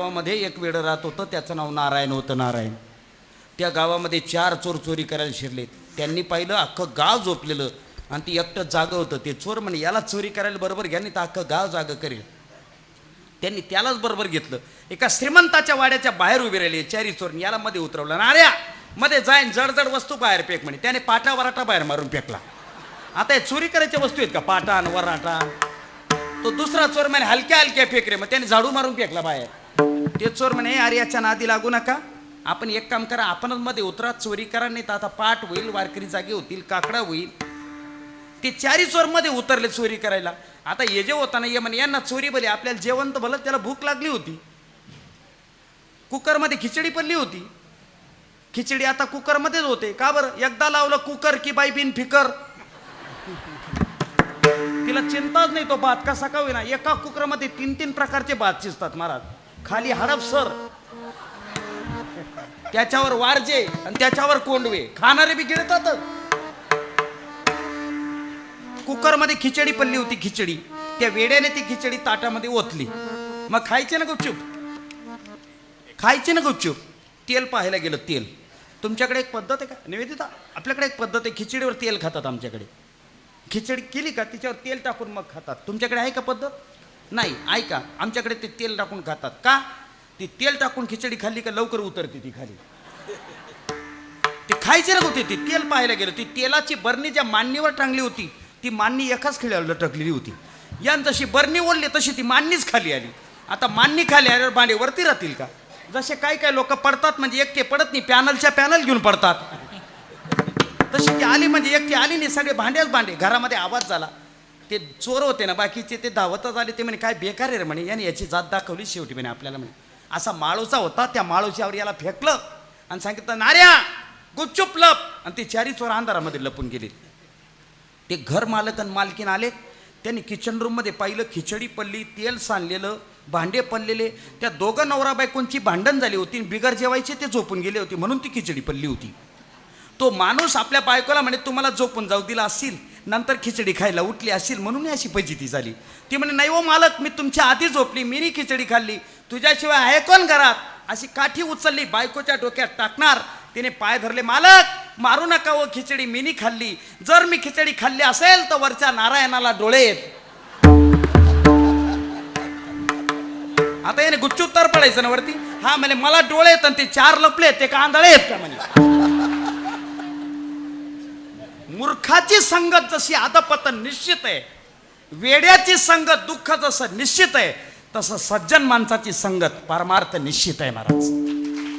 गावामध्ये एक वेळ राहत होतं त्याचं नाव नारायण होतं नारायण. त्या गावामध्ये चार चोर चोरी करायला शिरले त्यांनी पाहिलं अख्खं गाव झोपलेलं. आणि ती एकटं जागं होतं. ते चोर म्हणे याला चोरी करायला बरोबर घ्या नाही तर अख्खं गाव जागं करेल. त्यांनी त्यालाच बरोबर घेतलं. एका श्रीमंताच्या वाड्याच्या बाहेर उभे राहिले चारी चोर याला मध्ये उतरवलं. नाऱ्या मध्ये जाईन जड वस्तू बाहेर फेक म्हणे. त्याने पाटा वराटा बाहेर मारून फेकला. आता हे चोरी करायच्या वस्तू आहेत का? पाटा आणि वराटा. तो दुसरा चोर म्हणे हलक्या हलक्या फेक रे. मग त्याने झाडू मारून फेकला बाहेर. ते चोर म्हणे अरे याच्या नादी लागू नका. आपण एक काम करा आपणच मध्ये उतरा चोरी करा नाही तर आता पाठ होईल वारकरी जागे होतील काकडा होईल. ते चारी चोरमध्ये उतरले चोरी करायला. आता ये जे होता ना ये म्हणे यांना चोरी भले आपल्याला जेवण तर भलं त्याला भूक लागली होती. कुकरमध्ये खिचडी पडली होती. खिचडी आता कुकरमध्येच होते. का बरं? एकदा लावलं कुकर की बाई बिन फिकर. तिला चिंताच नाही तो भात कसा का होईना. एका कुकरमध्ये तीन तीन प्रकारचे भात शिजतात महाराज. खाली हडपसर. त्याच्यावर वारजे आणि त्याच्यावर कोंडवे. खाणारे बी गिळतातच कुकरमध्ये खिचडी पडली होती खिचडी. त्या वेड्याने ती खिचडी ताटामध्ये ओतली. मग खायचे ना गुपचूप? खायचे ना गुपचूप? तेल पाहायला गेलं तेल. तुमच्याकडे एक पद्धत आहे का? निवेदिता आपल्याकडे एक पद्धत आहे. खिचडीवर तेल खातात आमच्याकडे. खिचडी केली का? तिच्यावर तेल टाकून मग खातात. तुमच्याकडे आहे का पद्धत? नाही ऐका आमच्याकडे ते तेल टाकून खातात. का? ती तेल टाकून खिचडी खाल्ली का लवकर उतरते ती खाली. ते खायचे ना होते ती तेल पाहायला गेलं. ती तेलाची बरणी ज्या मांडणीवर टांगली होती ती मांडणी एकाच खिळ्यावर लटकलेली होती. यान जशी बरणी ओढली तशी ती मांडणीच खाली आली. आता मांडणी खाली आल्यावर भांडे वरती राहतील का? जसे काही काही लोक पडतात म्हणजे एकटे पडत नाही पॅनलच्या पॅनल घेऊन पडतात. तशी ती आली म्हणजे एकटी आली नाही सगळे भांडेच भांडे. घरामध्ये आवाज झाला. ते चोर होते ना बाकीचे ते धावतच आले ते म्हणे काय बेकार आहे रे म्हणे याने याची जात दाखवली शेवटी म्हणे आपल्याला म्हणे. असा माळूचा होता त्या माळूच्यावर याला फेकलं आणि सांगितलं नार्या गुपचुप लप. आणि ते चारी चोर अंधारामध्ये लपून गेले. ते घर मालक आणि मालकीन आले. त्यांनी किचन रूममध्ये पाहिलं खिचडी पडली तेल सांडलेलं भांडे पडलेले. त्या दोघं नवरा बायकोंची भांडण झाली होती आणि बिगर जेवायचे ते झोपून गेले होते म्हणून ती खिचडी पडली होती. तो माणूस आपल्या बायकोला म्हणे तुम्हाला झोपून जाऊ दिला असतील नंतर खिचडी खायला उठली असेल म्हणून अशी फजिती झाली. ती म्हणे नाही हो मालक मी तुमच्या आधी झोपली मीनी खिचडी खाल्ली. तुझ्याशिवाय आहे कोण घरात? अशी काठी उचलली बायकोच्या डोक्यात टाकणार. तिने पाय धरले मालक मारू नका व खिचडी मीनी खाल्ली. जर मी खिचडी खाल्ली असेल तर वरच्या नारायणाला डोळे येत. आता याने गुच्छ उत्तर पडायचं ना वरती? हा म्हणे मला डोळे येत आणि ते चार लपले ते का आंधळे आहेत का? म्हणे. मूर्खाची संगत जशी आदपतन निश्चित आहे वेड्याची संगत दुःख जसं निश्चित आहे तसं सज्जन माणसाची संगत परमार्थ निश्चित आहे महाराज.